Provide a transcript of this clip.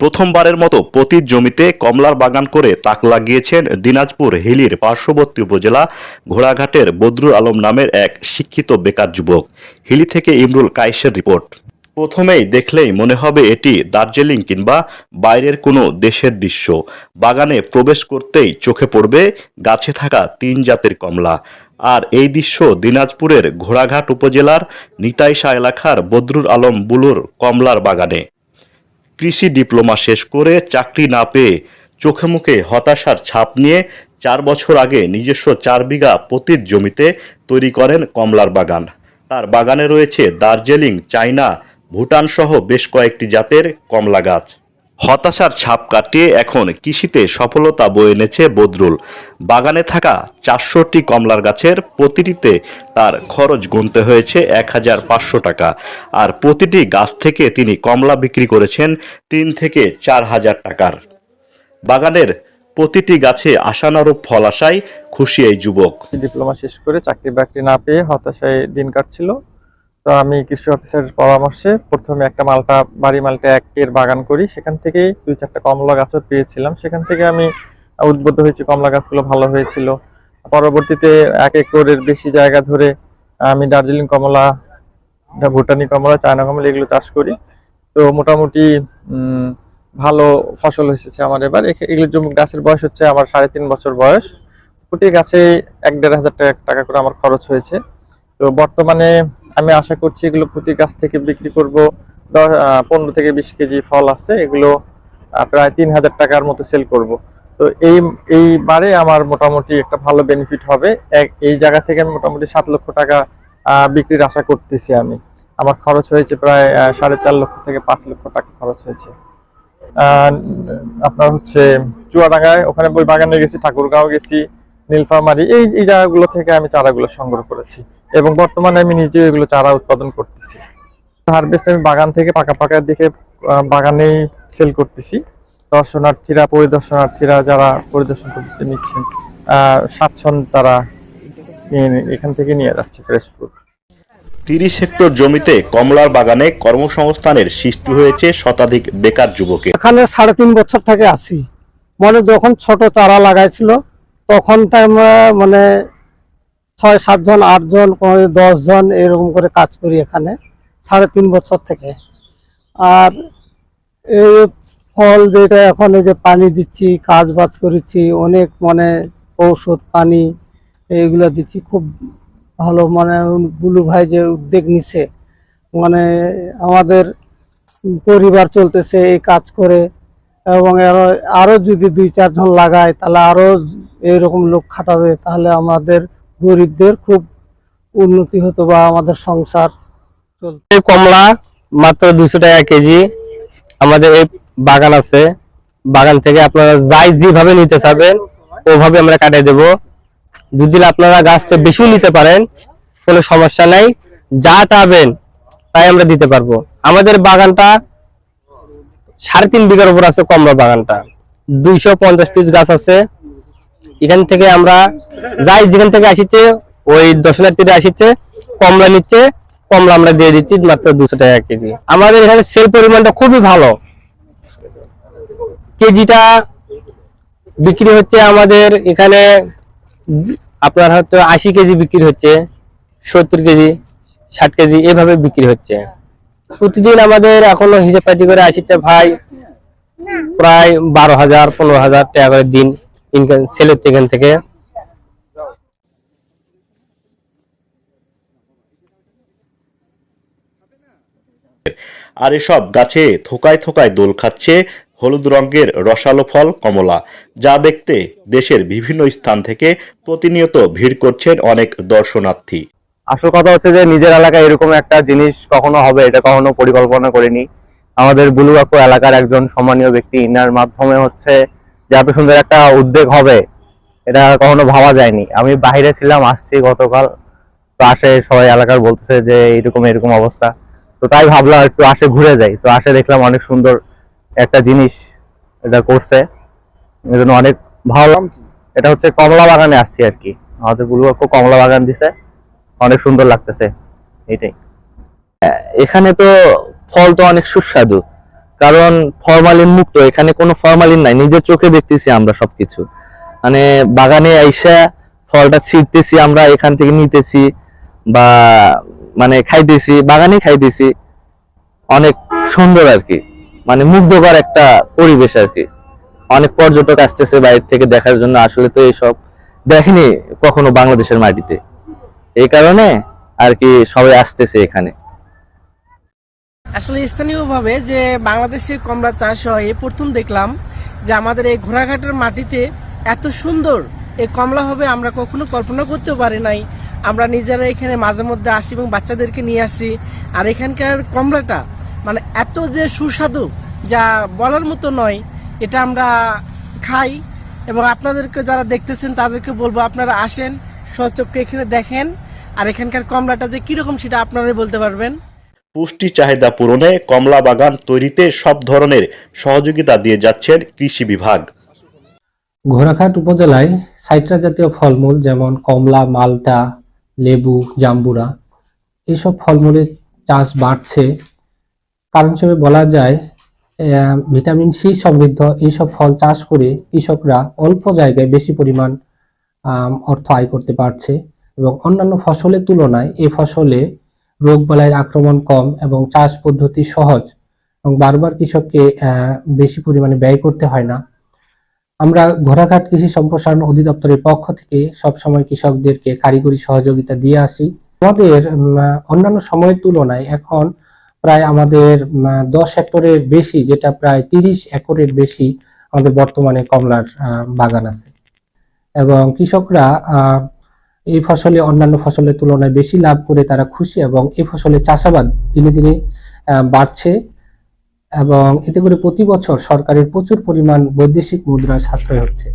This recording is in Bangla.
প্রথমবারের মতো পতির জমিতে কমলার বাগান করে তাক লাগিয়েছেন দিনাজপুর হিলির পার্শ্ববর্তী উপজেলা ঘোড়াঘাটের বদরুল আলম নামের এক শিক্ষিত বেকার যুবক। হিলি থেকে ইমরুল কায়েসের রিপোর্ট। প্রথমেই দেখলেই মনে হবে এটি দার্জিলিং কিংবা বাইরের কোনো দেশের দৃশ্য। বাগানে প্রবেশ করতেই চোখে পড়বে গাছে থাকা তিন জাতের কমলা। আর এই দৃশ্য দিনাজপুরের ঘোড়াঘাট উপজেলার নিতাইশা এলাকার বদরুল আলম বুলুর কমলার বাগানে। কৃষি ডিপ্লোমা শেষ করে চাকরি না পেয়ে চোখে মুখে হতাশার ছাপ নিয়ে চার বছর আগে নিজস্ব চার বিঘা পতির জমিতে তৈরি করেন কমলার বাগান। তার বাগানে রয়েছে দার্জিলিং, চায়না ভুটান সহ বেশ কয়েকটি জাতের কমলা গাছ। হতাশার ছাপ কাটিয়ে এখন কৃষিতে সফলতা বয়ে এনেছে বদরুল। বাগানে থাকা চারশোটি কমলার গাছের প্রতিটিতে তার খরচ গুনতে হয়েছে এক হাজার পাঁচশো টাকা। আর প্রতিটি গাছ থেকে তিনি কমলা বিক্রি করেছেন তিন থেকে চার হাজার টাকার। বাগানের প্রতিটি গাছে আশানুরূপ ফল আসায় খুশি এই যুবক। ডিপ্লোমা শেষ করে চাকরি বাকরি না পেয়ে হতাশায় দিন কাটছিল। তো আমি কৃষি অফিসারের পরামর্শে প্রথমে একটা মালটা, বাড়ি মালটা একের বাগান করি। সেখান থেকেই দুই চারটা কমলা গাছও পেয়েছিলাম। সেখান থেকে আমি উদ্বুদ্ধ হয়েছি, কমলা গাছগুলো ভালো হয়েছিল। পরবর্তীতে এক একরের বেশি জায়গা ধরে আমি দার্জিলিং কমলা ভুটানি কমলা, চায়না কমলা এগুলো চাষ করি। তো মোটামুটি ভালো ফসল এসেছে আমার এবার। এগুলো জমি, গাছের বয়স হচ্ছে আমার সাড়ে তিন বছর বয়স। প্রতি গাছে এক দেড় হাজার টাকা করে আমার খরচ হয়েছে। তো বর্তমানে আমি আশা করছি এগুলো প্রতি গাছ থেকে বিক্রি করব। পনেরো থেকে বিশ কেজি ফল আছে, এগুলো প্রায় তিন হাজার টাকার মতো সেল করব। তো এই এইবারে আমার মোটামুটি একটা ভালো বেনিফিট হবে। এই জায়গা থেকে আমি মোটামুটি সাত লক্ষ টাকা বিক্রির আশা করতেছি আমি। আমার খরচ হয়েছে প্রায় সাড়ে চার লক্ষ থেকে পাঁচ লক্ষ টাকা খরচ হয়েছে। আপনার হচ্ছে চুয়াডাঙ্গায়, ওখানে বই বাগানে গেছি, ঠাকুরগাঁও গেছি, নীলফামারি, এই এই জায়গাগুলো থেকে আমি চারাগুলো সংগ্রহ করেছি। এবং বর্তমানে আমি নিজে এগুলো চারা উৎপাদন করতেছি। হারভেস্ট আমি বাগান থেকে পাকা পাকা দেখে আহ, বাগানেই সেল করতেছি। দর্শনার্থীরা পরিদর্শনার্থীরা যারা পরিদর্শন করতেছে নিচ্ছেন স্বাচ্ছন্দ্য তারা এখান থেকে নিয়ে যাচ্ছে ফ্রেশ ফ্রুট তিরিশ হেক্টর জমিতে কমলার বাগানে কর্মসংস্থানের সৃষ্টি হয়েছে শতাধিক বেকার যুবকের। এখানে সাড়ে তিন বছর থেকে আসি মানে যখন ছোট চারা লাগাইছিল তখন তো আমরা মানে ছয় সাতজন আটজন জন এরকম করে কাজ করি এখানে, সাড়ে তিন বছর থেকে। আর এই ফল যেটা এখন এই যে পানি দিচ্ছি, কাজ বাজ করেছি, অনেক মানে ঔষধ, পানি এইগুলো দিচ্ছি, খুব ভালো মানে বুলু ভাই যে উদ্যোগ নিছে মানে আমাদের পরিবার চলতেছে, এই কাজ করে, এবং আরও আরও যদি দুই, চারজন লাগায়, তাহলে আরও এরকম লোক খাটাবে, তাহলে আমাদের গরিবদের খুব উন্নতি হতো বা আমাদের সংসার চলত। কমলা মাত্র দুশো টাকা কেজি আমাদের এই বাগান আছে। বাগান থেকে আপনারা যাই যেভাবে নিতে চাবেন, ওভাবে আমরা কাটিয়ে দেব। যদি আপনারা গাছটা বেশি নিতে পারেন, কোনো সমস্যা নাই। যা চাবেন, তাই আমরা দিতে পারব। আমাদের বাগানটা সাড়ে তিন বিঘার উপর আছে কমলা বাগানটা। দুইশো পঞ্চাশ পিস গাছ আছে। এখান থেকে আমরা যাই, যেখান থেকে আসিছে ওই দর্শনার্থীরা আসিছে কমলা নিচ্ছে, কমলা আমরা দিয়ে দিচ্ছি মাত্র দুশো টাকা কেজি। আমাদের এখানে সেল পরিমাণটা খুবই ভালো। কেজিটা বিক্রি হচ্ছে আমাদের এখানে, আপনার হয়তো আশি কেজি বিক্রি হচ্ছে, সত্তর কেজি, ষাট কেজি, এভাবে বিক্রি হচ্ছে। প্রতিদিন আমাদের এখনও হিসেব পাতি করে আসিতে ভাই, প্রায় বারো হাজার, পনেরো হাজার টাকা করে দিন। ইনকাম সেল হচ্ছে এখান থেকে। আর এসব গাছে থোকায় থোকায় দোল খাচ্ছে হলুদ রঙের রসালো ফল কমলা। যা দেখতে দেশের বিভিন্ন স্থান থেকে প্রতিনিয়ত ভিড় করছেন অনেক দর্শনার্থী। আসল কথা হচ্ছে যে নিজের এলাকায় এরকম একটা জিনিস কখনো হবে এটা কখনো পরিকল্পনা করিনি। আমাদের বুলুবাকু এলাকার একজন সম্মানীয় ব্যক্তি ইনার মাধ্যমে হচ্ছে যে এত সুন্দর একটা উদ্যোগ হবে এটা কখনো ভাবা যায়নি। আমি বাইরে ছিলাম আসছি গতকাল। তো আসে সবাই এলাকার বলতেছে যে এরকম এরকম অবস্থা। তো তাই ভাবলাম একটু আসে ঘুরে যাই। তো আসে দেখলাম অনেক সুন্দর একটা জিনিস এটা করছে। এই জন্য অনেক ভালো এটা হচ্ছে কমলা বাগানে আসছি আর কি। আমাদের বুলুবাকু কমলা বাগান দিছে। অনেক সুন্দর লাগতেছে। এটাই এখানে তো ফল তো অনেক সুস্বাদু। কারণ ফরমালিন মুক্ত, এখানে কোনো ফরমালিন নাই, নিজের চোখে দেখতেছি আমরা সবকিছু। মানে বাগানে আইসা ফলটা ছিঁড়তেছি আমরা, এখান থেকে নিতেছি বা মানে খাইতেছি বাগানে খাইতেছি। অনেক সুন্দর আর কি মানে মুগ্ধকর একটা পরিবেশ আর কি অনেক পর্যটক আসতেছে বাইরে থেকে দেখার জন্য, আসলে তো এইসব দেখেনি কখনো বাংলাদেশের মাটিতে। এই কারণে আর কি সবাই আসতেছে এখানে। আসলে স্থানীয়ভাবে যে বাংলাদেশে কমলা চাষ হয় এই প্রথম দেখলাম যে আমাদের এই ঘোড়াঘাটের মাটিতে এত সুন্দর এই কমলা হবে আমরা কখনো কল্পনা করতে পারি নাই। আমরা নিজেরা এখানে মাঝে মধ্যে আসি এবং বাচ্চাদেরকে নিয়ে আসি। আর এখানকার কমলাটা মানে এত যে সুস্বাদু যা বলার মতো নয়, এটা আমরা খাই এবং আপনাদেরকে যারা দেখতেছেন তাদেরকে বলব আপনারা আসেন সচক্ষে এখানে দেখেন। আর এখানকার কমলাটা যে কীরকম সেটা আপনারাই বলতে পারবেন। পুষ্টি চাহিদা পূরণে কমলা বাগান তৈরিতে সব ধরনের সহযোগিতা দিয়ে যাচ্ছেন কৃষি বিভাগ। ঘোড়াঘাট উপজেলায় সাইট্রাস জাতীয় ফলমূল যেমন কমলা, মালটা, লেবু, জাম্বুরা এইসব ফলমূলের চাষ বাড়ছে। কারণ হিসেবে বলা যায় ভিটামিন সি সমৃদ্ধ এইসব ফল চাষ করে কৃষকরা অল্প জায়গায় বেশি পরিমাণ অর্থ আয় করতে পারছে এবং অন্যান্য ফসলের তুলনায় এ ফসলে রোগবালাইয়ের আক্রমণ কম এবং চাষ পদ্ধতি সহজ এবং বারবার কৃষককে বেশি পরিমাণে ব্যয় করতে হয় না। আমরা ঘোড়াঘাট কৃষি সম্প্রসারণ অধিদপ্তরের পক্ষ থেকে সবসময় কৃষকদেরকে কারিগরি সহযোগিতা দিয়ে আসি। আমাদের অন্যান্য সময়ের তুলনায় এখন প্রায় আমাদের দশ হেক্টরের বেশি, যেটা প্রায় তিরিশ একরের বেশি আমাদের বর্তমানে কমলার বাগান আছে। এবং কৃষকরা এই ফসলে, অন্যান্য ফসলের তুলনায় বেশি লাভ করে তারা খুশি এবং এই ফসলের চাষাবাদ দিনে দিনে বাড়ছে এবং এতে করে প্রতি বছর সরকারের প্রচুর পরিমাণ বৈদেশিক মুদ্রার সাশ্রয় হচ্ছে।